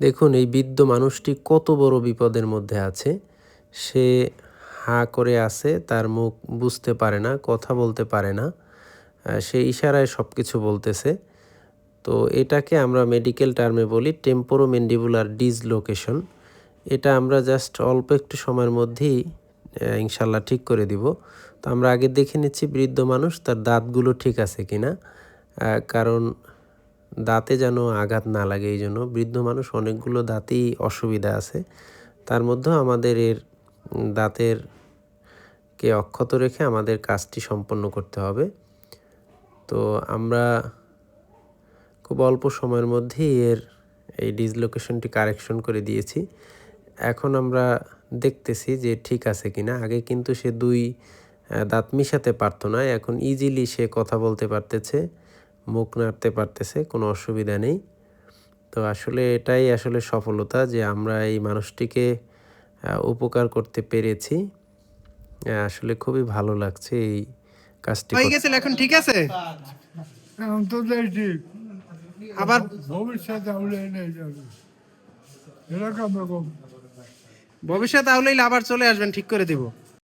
দেখুন, এই বৃদ্ধ মানুষটি কত বড় বিপদের মধ্যে আছে। সে হাঁ করে আছে, তার মুখ বুঝতে পারে না, কথা বলতে পারে না সে ইশারায় সব কিছু বলতেছে। তো এটাকে আমরা মেডিকেল টার্মে বলি টেম্পোরো টেম্পোরোমেন্ডিবুলার ডিসলোকেশন এটা আমরা জাস্ট অল্প একটু সময়ের মধ্যেই ইনশাল্লাহ ঠিক করে দিব। তো আমরা আগে দেখে নিচ্ছি বৃদ্ধ মানুষ, তার দাঁতগুলো ঠিক আছে কিনা কারণ দাঁতে যেন আঘাত না লাগে এই জন্য। বৃদ্ধ মানুষ অনেকগুলো দাঁতেই অসুবিধা আছে। তার মধ্যেও আমাদের এর দাঁতের কে অক্ষত রেখে আমাদের কাজটি সম্পন্ন করতে হবে। তো আমরা খুব অল্প সময়ের মধ্যেই এর এই ডিসলোকেশনটি কারেকশন করে দিয়েছি। এখন আমরা দেখতেছি যে ঠিক আছে কিনা। আগে কিন্তু সে দুই দাঁত মিশাতে পারতো না। এখন ইজিলি সে কথা বলতে পারতেছে। মুখ নাড়তে পারতেছে কোনো অসুবিধা নেই। তো আসলে এটাই আসলে সফলতা যে আমরা এই মানুষটিকে উপকার করতে পেরেছি। আসলে খুবই ভালো লাগছে এই কাজটি হয়ে গেছে এখন ঠিক আছে? এখন তো আবার ভবিষ্যতে হলে নেই যাবে। এরকম ভবিষ্যতে আউলেই আবার চলে আসবেন ঠিক করে দিব।